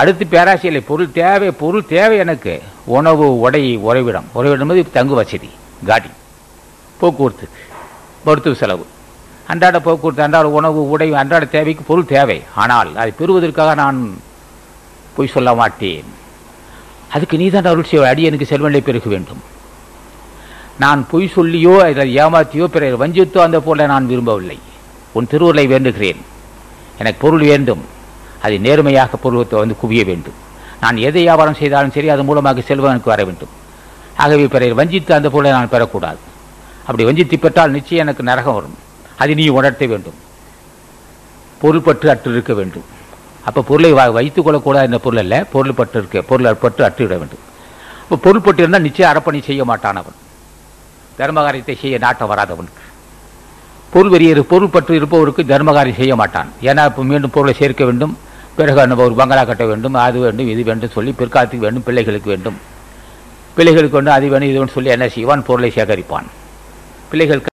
அடுத்து பேராசிரியர் பொருள் தேவை பொருள் தேவை எனக்கு. உணவு உடை உறைவிடம். உறைவிடம் என்பது தங்கு வசதி காடி போக்குவரத்து மருத்துவ செலவு. அன்றாட போக்குவரத்து அன்றாட உணவு உடை அன்றாட தேவைக்கு பொருள் தேவை. ஆனால் அதை பெறுவதற்காக நான் பொய் சொல்ல மாட்டேன். அதுக்கு நீதான் அருள் அடி எனக்கு செல்வநிலை பெருக வேண்டும். நான் பொய் சொல்லியோ அதை ஏமாற்றியோ பிற வஞ்சித்தோ அந்த போல நான் விரும்பவில்லை. உன் திருவுருளை வேண்டுகிறேன். எனக்கு பொருள் வேண்டும். அது நேர்மையாக பொருளத்தை வந்து குவிய வேண்டும். நான் எதை வியாபாரம் செய்தாலும் சரி அது மூலமாக செல்வம் எனக்கு வர வேண்டும். ஆகவே பிறர் வஞ்சித்து அந்த பொருளை நான் பெறக்கூடாது. அப்படி வஞ்சித்து பெற்றால் நிச்சயம் எனக்கு நரகம் வரும். அதை நீ உணர்த்த வேண்டும். பொருள் பற்று அற்று இருக்க வேண்டும். அப்போ பொருளை வ- வைத்துக் கொள்ளக்கூடாது என்ற பொருள் அல்ல பொருள் பற்று இருக்க பொருள் பற்று அற்றுவிட வேண்டும். இப்போ பொருள் பட்டு இருந்தால் நிச்சயம் அறப்பணி செய்ய மாட்டான் அவன் தர்மகாரியத்தை செய்ய நாட்டம் வராதவனுக்கு. பொருள் வெறிய பொருள் பற்று இருப்பவருக்கு தர்மகாரியம் செய்ய மாட்டான். ஏன்னா இப்போ மீண்டும் பொருளை சேர்க்க வேண்டும். பிறகு நம்ம ஒரு பங்களா கட்ட வேண்டும் அது வேண்டும் இது வேண்டும் சொல்லி பிற்காலத்துக்கு வேண்டும் பிள்ளைகளுக்கு வேண்டும். பிள்ளைகளுக்கு வேண்டும் அது வேணும் இது வேணும் சொல்லி என்ன செய்வான்? பொருளை சேகரிப்பான். பிள்ளைகள்